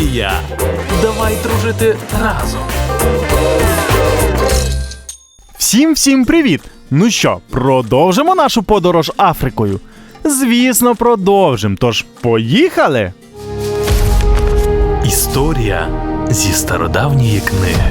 студія. Давай дружити разом. Всім всім привіт! Ну що, продовжимо нашу подорож Африкою? Звісно, продовжимо. Тож поїхали! Історія зі стародавньої книги.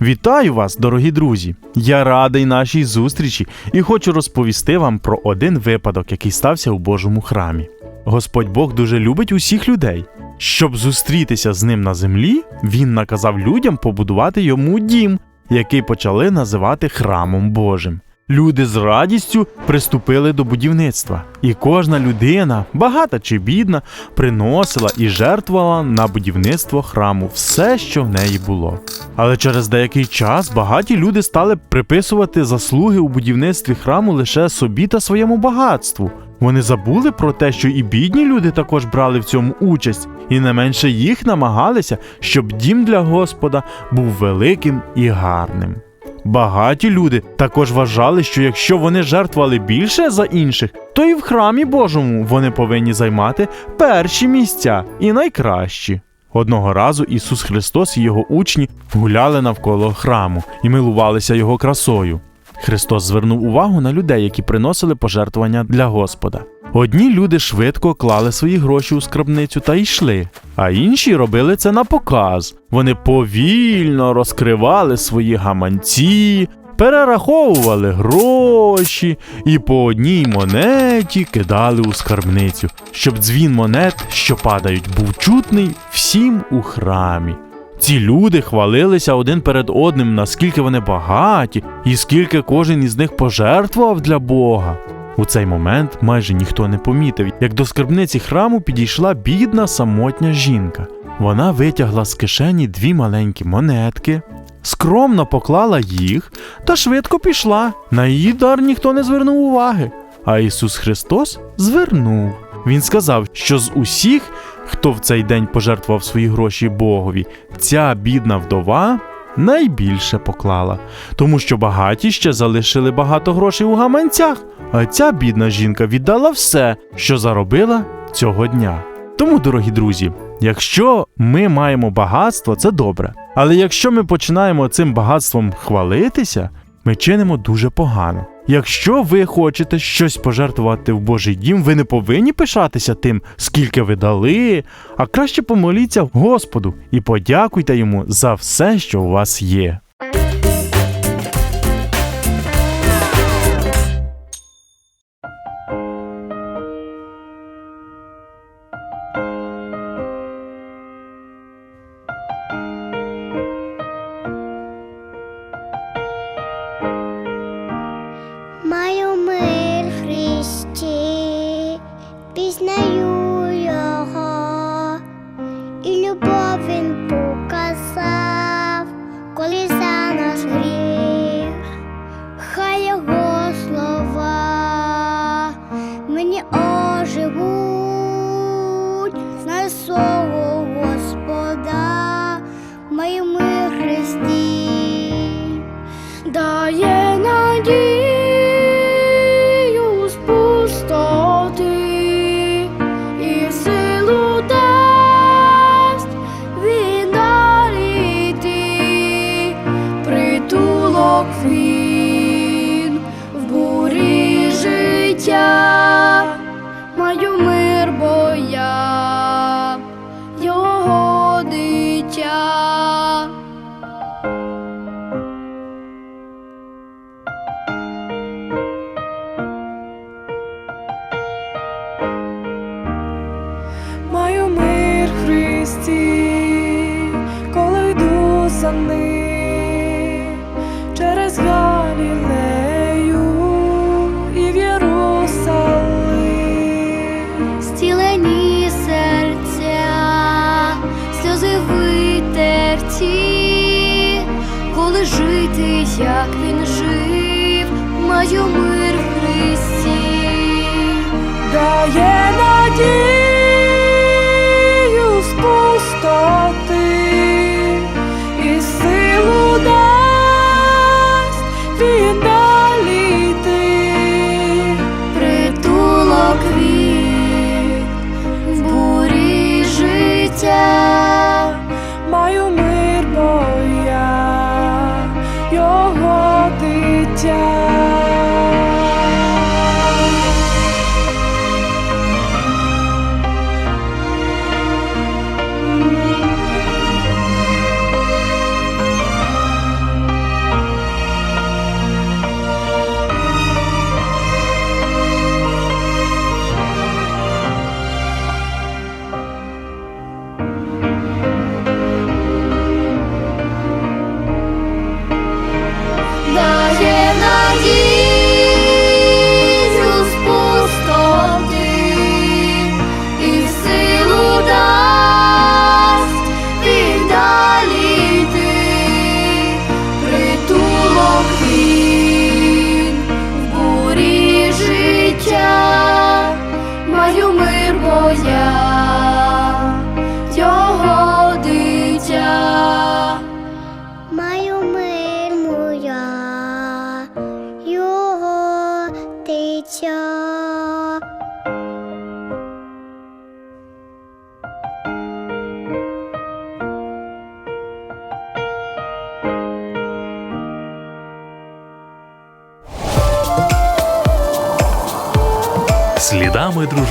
Вітаю вас, дорогі друзі! Я радий нашій зустрічі і хочу розповісти вам про один випадок, який стався у Божому храмі. Господь Бог дуже любить усіх людей. Щоб зустрітися з ним на землі, він наказав людям побудувати йому дім, який почали називати храмом Божим. Люди з радістю приступили до будівництва, і кожна людина, багата чи бідна, приносила і жертвувала на будівництво храму все, що в неї було. Але через деякий час багаті люди стали приписувати заслуги у будівництві храму лише собі та своєму багатству. Вони забули про те, що і бідні люди також брали в цьому участь, і не менше їх намагалися, щоб дім для Господа був великим і гарним. Багаті люди також вважали, що якщо вони жертвували більше за інших, то і в храмі Божому вони повинні займати перші місця і найкращі. Одного разу Ісус Христос і його учні гуляли навколо храму і милувалися його красою. Христос звернув увагу на людей, які приносили пожертвування для Господа. Одні люди швидко клали свої гроші у скарбницю та йшли, а інші робили це на показ. Вони повільно розкривали свої гаманці, перераховували гроші і по одній монеті кидали у скарбницю, щоб дзвін монет, що падають, був чутний всім у храмі. Ці люди хвалилися один перед одним, наскільки вони багаті, і скільки кожен із них пожертвував для Бога. У цей момент майже ніхто не помітив, як до скарбниці храму підійшла бідна самотня жінка. Вона витягла з кишені дві маленькі монетки, скромно поклала їх та швидко пішла. На її дар ніхто не звернув уваги. А Ісус Христос звернув. Він сказав, що з усіх, хто в цей день пожертвував свої гроші Богові, ця бідна вдова найбільше поклала, тому що багаті ще залишили багато грошей у гаманцях, а ця бідна жінка віддала все, що заробила цього дня. Тому, дорогі друзі, якщо ми маємо багатство, це добре. Але якщо ми починаємо цим багатством хвалитися, ми чинимо дуже погано. Якщо ви хочете щось пожертвувати в Божий дім, ви не повинні пишатися тим, скільки ви дали, а краще помоліться Господу і подякуйте йому за все, що у вас є. Маю мир в коли йду за ним через Галілею і в Єрусалим. Стілені серця, сльози витерті, коли жити, як він жив, маю мир в Христі. дає надію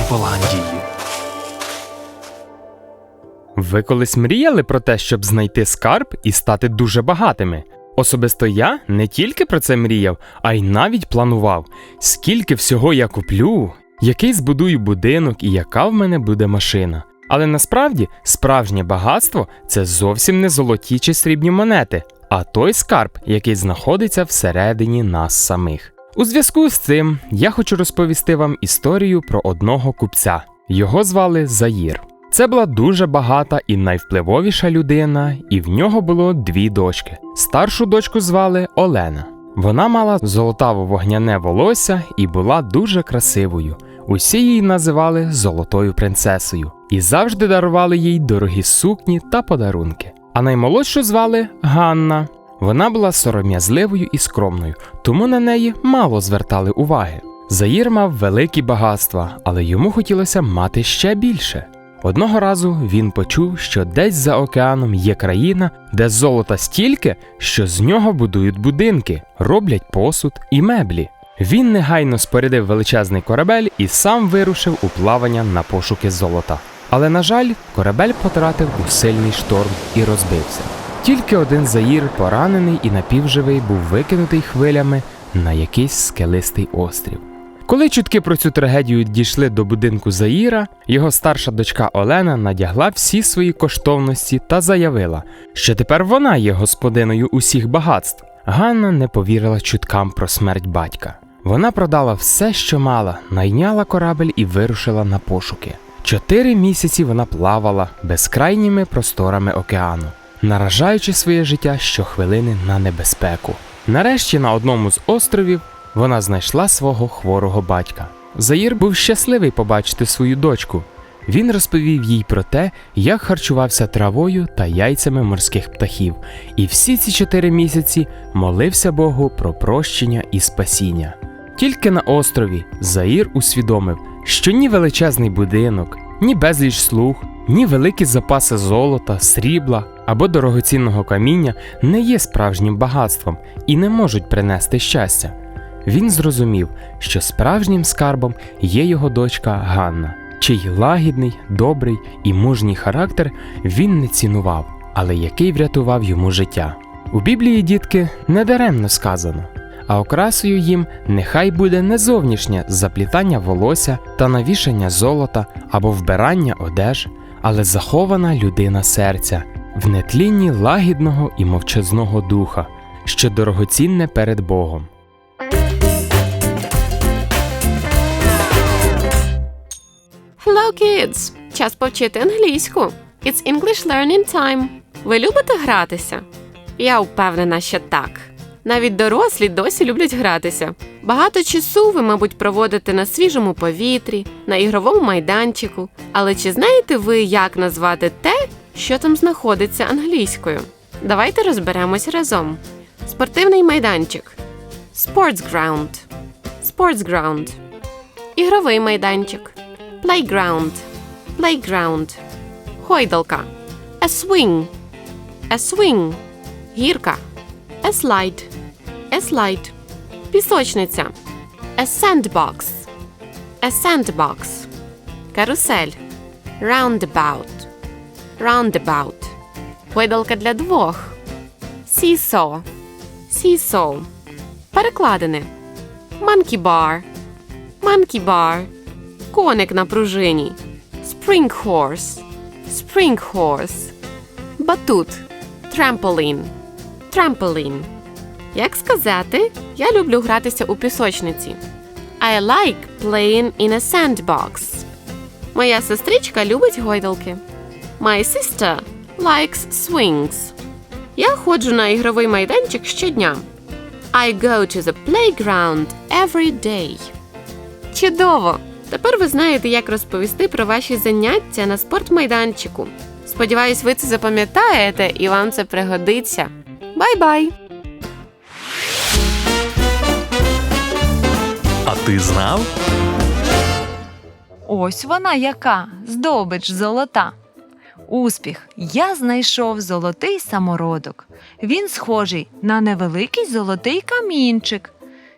Слідами Ви колись мріяли про те, щоб знайти скарб і стати дуже багатими? Особисто я не тільки про це мріяв, а й навіть планував, скільки всього я куплю, який збудую будинок і яка в мене буде машина. Але насправді справжнє багатство це зовсім не золоті чи срібні монети, а той скарб, який знаходиться всередині нас самих. У зв'язку з цим я хочу розповісти вам історію про одного купця. Його звали Заїр. Це була дуже багата і найвпливовіша людина, і в нього було дві дочки. Старшу дочку звали Олена. Вона мала золотаво вогняне волосся і була дуже красивою. Усі її називали золотою принцесою і завжди дарували їй дорогі сукні та подарунки. А наймолодшу звали Ганна. Вона була сором'язливою і скромною, тому на неї мало звертали уваги. Заїр мав великі багатства, але йому хотілося мати ще більше. Одного разу він почув, що десь за океаном є країна, де золота стільки, що з нього будують будинки, роблять посуд і меблі. Він негайно спорядив величезний корабель і сам вирушив у плавання на пошуки золота. Але, на жаль, корабель потрапив у сильний шторм і розбився. Тільки один заїр, поранений і напівживий, був викинутий хвилями на якийсь скелистий острів. Коли чутки про цю трагедію дійшли до будинку Заїра, його старша дочка Олена надягла всі свої коштовності та заявила, що тепер вона є господиною усіх багатств. Ганна не повірила чуткам про смерть батька. Вона продала все, що мала, найняла корабель і вирушила на пошуки. Чотири місяці вона плавала безкрайніми просторами океану, наражаючи своє життя щохвилини на небезпеку. Нарешті на одному з островів вона знайшла свого хворого батька. Заїр був щасливий побачити свою дочку. Він розповів їй про те, як харчувався травою та яйцями морських птахів, і всі ці чотири місяці молився Богу про прощення і спасіння. Тільки на острові Заїр усвідомив, що ні величезний будинок, ні безліч слуг, ні великі запаси золота, срібла або дорогоцінного каміння не є справжнім багатством і не можуть принести щастя. Він зрозумів, що справжнім скарбом є його дочка Ганна, чий лагідний, добрий і мужній характер він не цінував, але який врятував йому життя. У Біблії дітки недаремно сказано, а окрасою їм нехай буде не зовнішнє заплітання волосся та навішання золота або вбирання одеж, але захована людина серця, в нетлінні лагідного і мовчазного духа, що дорогоцінне перед Богом. Hello, kids! Час повчити англійську. It's English learning time. Ви любите гратися? Я впевнена, що так. Навіть дорослі досі люблять гратися. Багато часу ви, мабуть, проводите на свіжому повітрі, на ігровому майданчику. Але чи знаєте ви, як назвати те, що там знаходиться англійською? Давайте розберемось разом. Спортивний майданчик. Sports ground. Ігровий майданчик. Playground. Playground. Гойдалка. A swing. A swing. Гірка. A slide. A slide. Пісочниця. A sandbox. A sandbox. Карусель. Roundabout. Roundabout. Гойдалка для двох. Seesaw. Seesaw. Перекладини. Monkey bar. Monkey bar. Коник на пружині. Spring horse. Spring horse. Батут. Trampoline. Trampoline. Як сказати, я люблю гратися у пісочниці. I like playing in a sandbox. Моя сестричка любить гойдалки. My sister likes swings. Я ходжу на ігровий майданчик щодня. I go to the playground every day. Чудово! Тепер ви знаєте, як розповісти про ваші заняття на спортмайданчику. Сподіваюсь, ви це запам'ятаєте і вам це пригодиться. Бай-бай! А Ти знав? Ось вона яка, здобич золота. Успіх, я знайшов золотий самородок. Він схожий на невеликий золотий камінчик.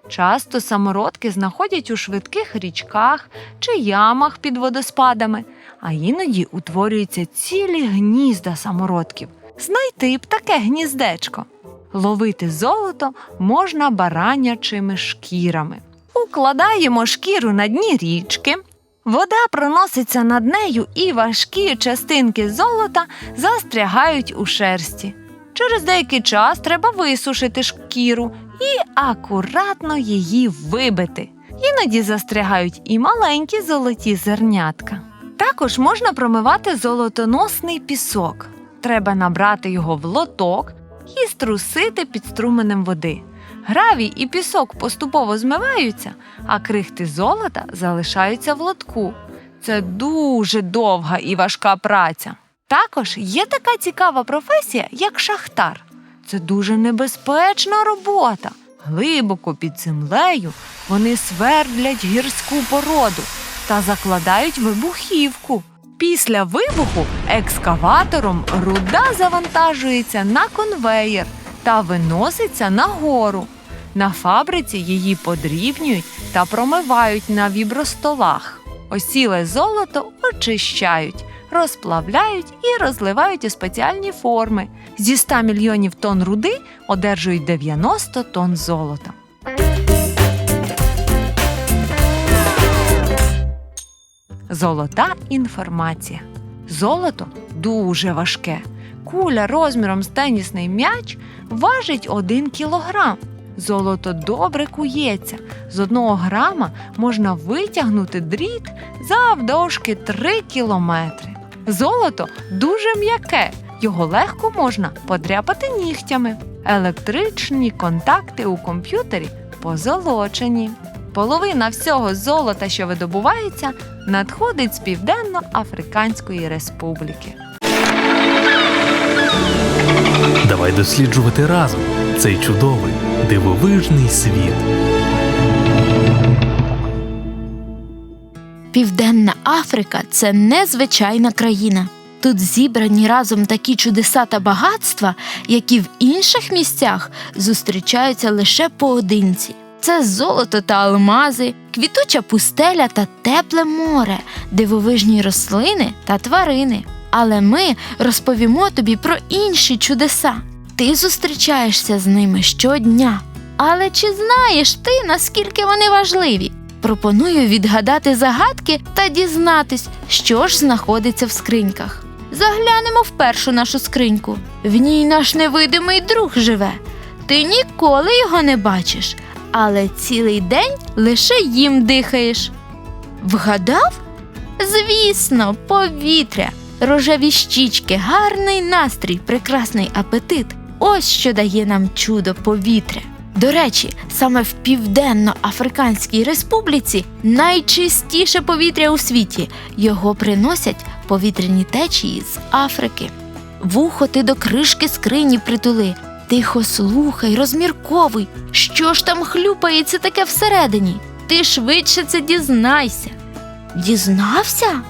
Часто самородки знаходять у швидких річках чи ямах під водоспадами, а іноді утворюються цілі гнізда самородків. Знайти б таке гніздечко. Ловити золото можна баранячими шкірами. Укладаємо шкіру на дні річки. Вода проноситься над нею, і важкі частинки золота застрягають у шерсті. Через деякий час треба висушити шкіру і акуратно її вибити. Іноді застрягають і маленькі золоті зернятка. Також можна промивати золотоносний пісок. Треба набрати його в лоток і струсити під струменем води. Гравій і пісок поступово змиваються, а крихти золота залишаються в лотку. Це дуже довга і важка праця. Також є така цікава професія, як шахтар. Це дуже небезпечна робота. Глибоко під землею вони свердлять гірську породу та закладають вибухівку. Після вибуху екскаватором руда завантажується на конвеєр та виноситься нагору. На фабриці її подрібнюють та промивають на вібростолах. Осіле золото очищають, розплавляють і розливають у спеціальні форми. Зі 100 мільйонів тонн руди одержують 90 тонн золота. Золота інформація. Золото дуже важке. Куля розміром з тенісний м'яч важить 1 кілограм. Золото добре кується. З одного грама можна витягнути дріт завдовжки 3 кілометри. Золото дуже м'яке, його легко можна подряпати нігтями. Електричні контакти у комп'ютері позолочені. Половина всього золота, що видобувається, надходить з Південно-Африканської Республіки. Давай досліджувати разом цей чудовий, дивовижний світ. Південна Африка це незвичайна країна. Тут зібрані разом такі чудеса та багатства, які в інших місцях зустрічаються лише поодинці. Це золото та алмази, квітуча пустеля та тепле море, дивовижні рослини та тварини. Але ми розповімо тобі про інші чудеса. Ти зустрічаєшся з ними щодня. Але чи знаєш ти, наскільки вони важливі? Пропоную відгадати загадки та дізнатись, що ж знаходиться в скриньках. Заглянемо в першу нашу скриньку. В ній наш невидимий друг живе. Ти ніколи його не бачиш, але цілий день лише їм дихаєш. Вгадав? Звісно, повітря, рожеві щічки, гарний настрій, прекрасний апетит. Ось що дає нам чудо повітря. До речі, саме в Південно-Африканській Республіці найчистіше повітря у світі. Його приносять повітряні течії з Африки. Вухо ти до кришки скрині притули. Тихо слухай, розмірковуй, що ж там хлюпається таке всередині. Ти швидше це дізнайся. Дізнався?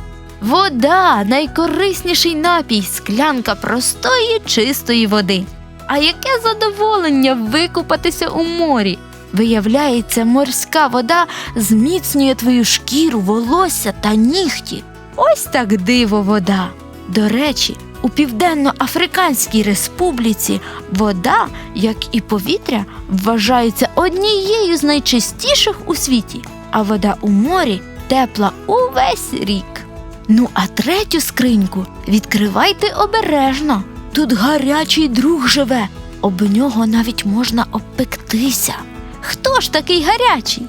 Вода найкорисніший напій, склянка простої чистої води. А яке задоволення викупатися у морі? Виявляється, морська вода зміцнює твою шкіру, волосся та нігті. Ось так диво вода. До речі, у Південно-Африканській Республіці вода, як і повітря, вважається однією з найчистіших у світі, а вода у морі тепла увесь рік. Ну а третю скриньку відкривайте обережно. Тут гарячий друг живе, об нього навіть можна обпектися. Хто ж такий гарячий?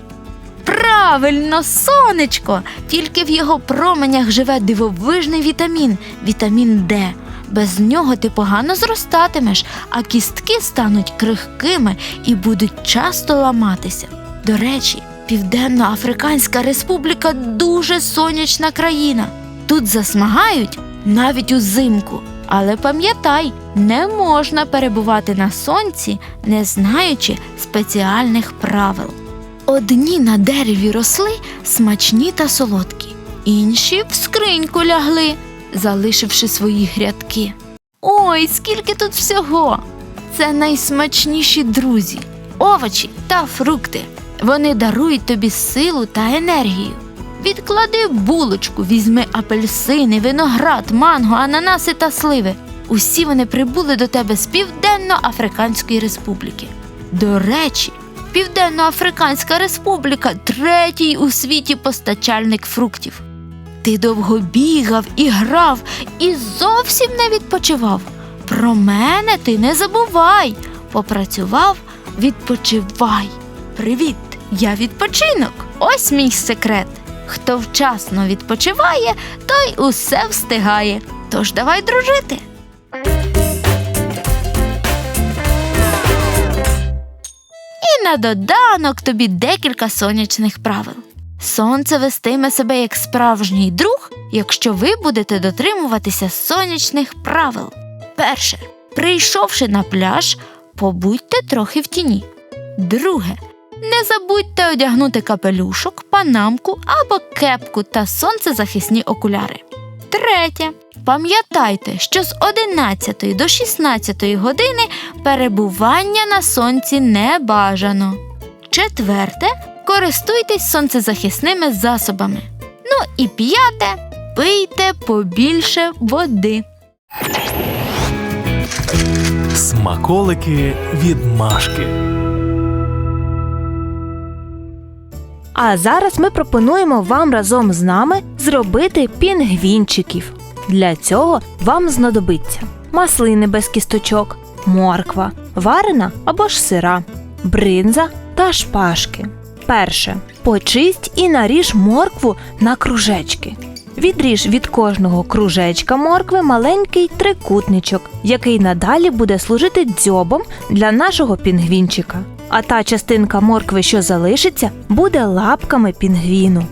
Правильно, сонечко! Тільки в його променях живе дивовижний вітамін вітамін Д. Без нього ти погано зростатимеш, а кістки стануть крихкими і будуть часто ламатися. До речі, Південно-Африканська Республіка дуже сонячна країна. Тут засмагають навіть узимку. Але пам'ятай, не можна перебувати на сонці, не знаючи спеціальних правил. Одні на дереві росли смачні та солодкі, інші в скриньку лягли, залишивши свої грядки. Ой, скільки тут всього! Це найсмачніші друзі, овочі та фрукти. Вони дарують тобі силу та енергію. Відклади булочку, візьми апельсини, виноград, манго, ананаси та сливи. Усі вони прибули до тебе з Південно-Африканської Республіки. До речі, Південно-Африканська Республіка третій у світі постачальник фруктів. Ти довго бігав і грав і зовсім не відпочивав. Про мене ти не забувай. Попрацював, відпочивай. Привіт, я відпочинок. Ось мій секрет. Хто вчасно відпочиває, той усе встигає. Тож давай дружити. І на доданок тобі декілька сонячних правил. Сонце вестиме себе як справжній друг, якщо ви будете дотримуватися сонячних правил. Перше. Прийшовши на пляж, побудьте трохи в тіні. Друге. Не забудьте одягнути капелюшок, панамку або кепку та сонцезахисні окуляри. Третє. Пам'ятайте, що з 11 до 16 години перебування на сонці не бажано. Четверте. Користуйтесь сонцезахисними засобами. Ну і п'яте. Пийте побільше води. Смаколики від Машки. А зараз ми пропонуємо вам разом з нами зробити пінгвінчиків. Для цього вам знадобиться маслини без кісточок, морква, варена або ж сира, бринза та шпажки. Перше. Почисть і наріж моркву на кружечки. Відріж від кожного кружечка моркви маленький трикутничок, який надалі буде служити дзьобом для нашого пінгвінчика. А та частинка моркви, що залишиться, буде лапками пінгвіну.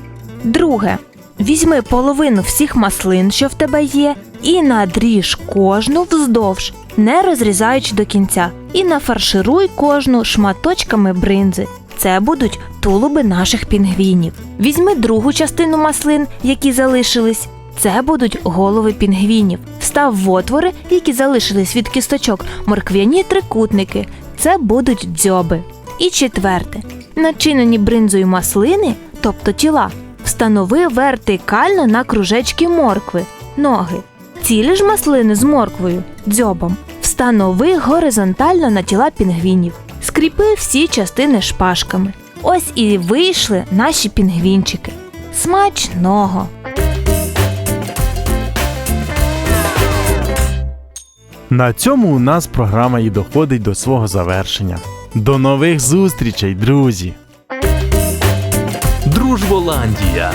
Друге. Візьми половину всіх маслин, що в тебе є, і надріж кожну вздовж, не розрізаючи до кінця, і нафаршируй кожну шматочками бринзи. Це будуть тулуби наших пінгвінів. Візьми другу частину маслин, які залишились. Це будуть голови пінгвінів. Став в отвори, які залишились від кісточок, морквяні трикутники. Це будуть дзьоби. І четверте. Начинені бринзою маслини, тобто тіла, встанови вертикально на кружечки моркви, ноги. Цілі ж маслини з морквою, дзьобом, встанови горизонтально на тіла пінгвінів. Скріпи всі частини шпажками. Ось і вийшли наші пінгвінчики. Смачного! На цьому у нас програма і доходить до свого завершення. До нових зустрічей, друзі! Дружболандія.